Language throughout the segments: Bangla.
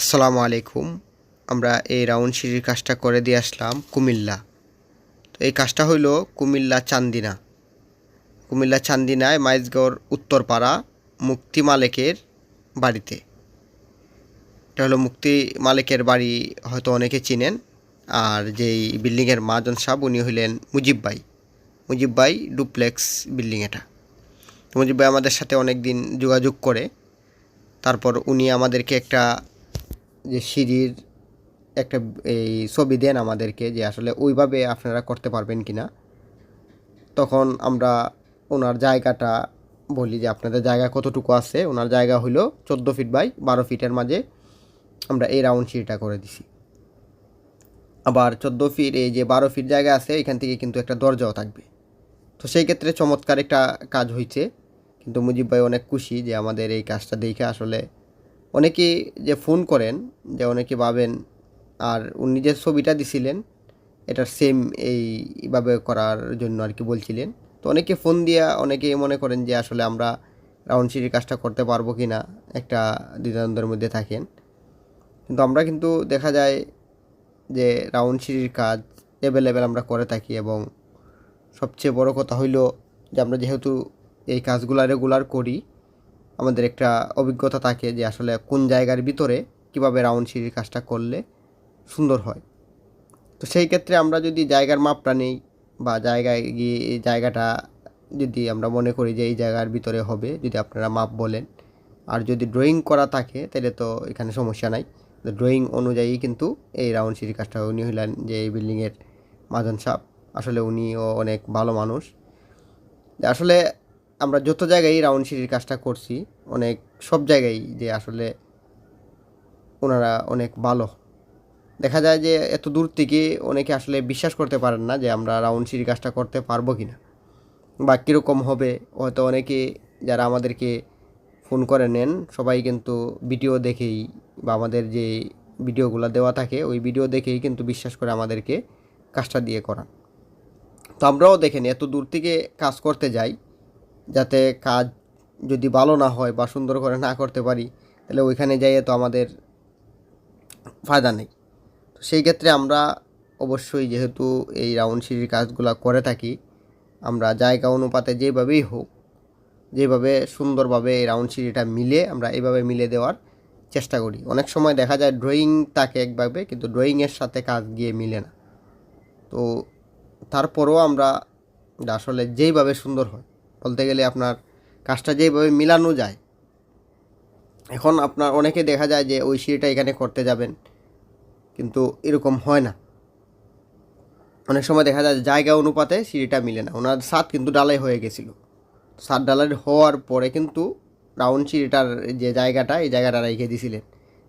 আসসালামু আলাইকুম। আমরা এই রাউন্ড সিঁড়ির কাজটা করে দিয়ে আসলাম কুমিল্লা। তো এই কাজটা হইল কুমিল্লা চান্দিনা। কুমিল্লা চান্দিনায় মাইজগড় উত্তরপাড়া মুক্তি মালেকের বাড়িতে। এটা হলো মুক্তি মালিকের বাড়ি হয়তো অনেকে চিনেন। আর যেই বিল্ডিংয়ের মাজন সাহেব উনি হইলেন মুজিব ভাই। মুজিব ভাই ডুপ্লেক্স বিল্ডিং এটা। মুজিব ভাই আমাদের সাথে অনেক দিন যোগাযোগ করে। তারপর উনি আমাদেরকে একটা যে সিঁড়ির একটা, এই ছবি দেন আমাদেরকে যে আসলে ওইভাবে আপনারা করতে পারবেন কি না তখন আমরা ওনার জায়গাটা বলি যে আপনাদের জায়গা কতটুকু আছে? ওনার জায়গা হলো চোদ্দ ফিট বাই বারো ফিটের মাঝে আমরা এই রাউন্ড সিঁড়িটা করে দিছি। আবার চোদ্দ ফিট এই যে বারো ফিট জায়গা আছে, এখান থেকে কিন্তু একটা দরজাও থাকবে। তো সেই ক্ষেত্রে চমৎকার একটা কাজ হয়েছে কিন্তু মুজিব ভাই অনেক খুশি যে আমাদের এই কাজটা দেখে আসলে অনেকে যে ফোন করেন, যে অনেকে ভাবেন, আর উনি যে ছবিটা দিছিলেন এটার সেম এইভাবে করার জন্য আর কি বলছিলেন। তো অনেকে ফোন দিয়া অনেকে মনে করেন যে আসলে আমরা রাউন্ড সিঁড়ির কাজটা করতে পারব কি না একটা দ্বিধাদ্বন্দ্বের মধ্যে থাকেন। কিন্তু আমরা কিন্তু দেখা যায় যে রাউন্ড সিঁড়ির কাজ অ্যাভেলেবেল আমরা করে থাকি এবং সবচেয়ে বড় কথা হইল যে আমরা যেহেতু এই কাজগুলো রেগুলার করি আমাদের একটা অভিজ্ঞতা থাকে যে আসলে কোন জায়গার ভিতরে কীভাবে রাউন্ড সিঁড়ির কাজটা করলে সুন্দর হয়। তো সেই ক্ষেত্রে আমরা যদি জায়গার মাপটা নেই বা জায়গায় গিয়ে এই জায়গাটা যদি আমরা মনে করি যে এই জায়গার ভিতরে হবে, যদি আপনারা মাপ বলেন। আর যদি ড্রয়িং করা থাকে, তাহলে তো এখানে সমস্যা নাই। ড্রয়িং অনুযায়ী কিন্তু এই রাউন্ড সিঁড়ির কাজটা উনি হইলেন যে এই বিল্ডিংয়ের মাজন সাহ আসলে উনিও অনেক ভালো মানুষ। আসলে আমরা যত জায়গায় রাউন্ড সিঁড়ির কাজটা করছি, অনেক, সব জায়গায় যে আসলে ওনারা অনেক ভালো। দেখা যায় যে এত দূর থেকে অনেকে আসলে বিশ্বাস করতে পারেন না যে আমরা রাউন্ড সিঁড়ির কাজটা করতে পারব কি না বা কীরকম হবে, হয়তো অনেকে যারা আমাদেরকে ফোন করে নেন, সবাই কিন্তু ভিডিও দেখেই বা আমাদের যে ভিডিওগুলো দেওয়া থাকে, ওই ভিডিও দেখেই কিন্তু বিশ্বাস করে আমাদেরকে কাজটা দিয়ে করান। তো আমরাও দেখেন, এত দূর থেকে কাজ করতে যাই যাতে কাজ যদি ভালো না হয় বা সুন্দর করে না করতে পারি, তাহলে ওইখানে যাইয়ে তো আমাদের ফায়দা নেই। তো সেই ক্ষেত্রে আমরা অবশ্যই যেহেতু এই রাউন্ড সিঁড়ির কাজগুলো করে থাকি, আমরা জায়গা অনুপাতে যেভাবেই হোক, যেভাবে সুন্দরভাবে এই রাউন্ড সিঁড়িটা মিলে আমরা এইভাবে মিলে দেওয়ার চেষ্টা করি। অনেক সময় দেখা যায় ড্রয়িং তাকে একভাবে, কিন্তু ড্রয়িংয়ের সাথে কাজ গিয়ে মিলে না। তো তারপরেও আমরা আসলে যেইভাবে সুন্দর হয় বলতে গেলে আপনার কাজটা যেইভাবে মিলানো যায়। এখন আপনার অনেকে দেখা যায় যে ওই সিঁড়িটা এখানে করতে যাবেন, কিন্তু এরকম হয় না। অনেক সময় দেখা যায় জায়গা অনুপাতে সিঁড়িটা মিলে না। ওনার সাত কিন্তু ডালাই হয়ে গেছিল। সাত ডালাই হওয়ার পরে কিন্তু রাউন্ড সিঁড়িটার যে জায়গাটা, এই জায়গাটা রেখে দিয়েছিলেন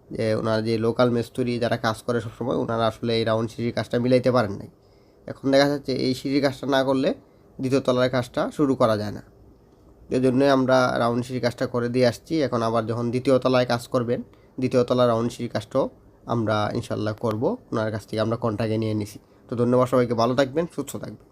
যে ওনার যে লোকাল মিস্ত্রি যারা কাজ করে সবসময়, ওনারা আসলে এই রাউন্ড সিঁড়ির কাজটা মিলাইতে পারেন নাই। এখন দেখা যাচ্ছে এই সিঁড়ির কাজটা না করলে দ্বিতীয় তলার কাজটা শুরু করা যায় না। এই জন্যই আমরা রাউন্ড সিঁড়ি কাজটা করে দিয়ে আসছি। এখন আবার যখন দ্বিতীয় তলায় কাজ করবেন, দ্বিতীয় তলার রাউন্ড সিঁড়ি কাজটাও আমরা ইনশাল্লাহ করব। ওনার কাছ থেকে আমরা কন্ট্যাক্টে নিয়ে নিছি। তো ধন্যবাদ সবাইকে। ভালো থাকবেন, সুস্থ থাকবেন।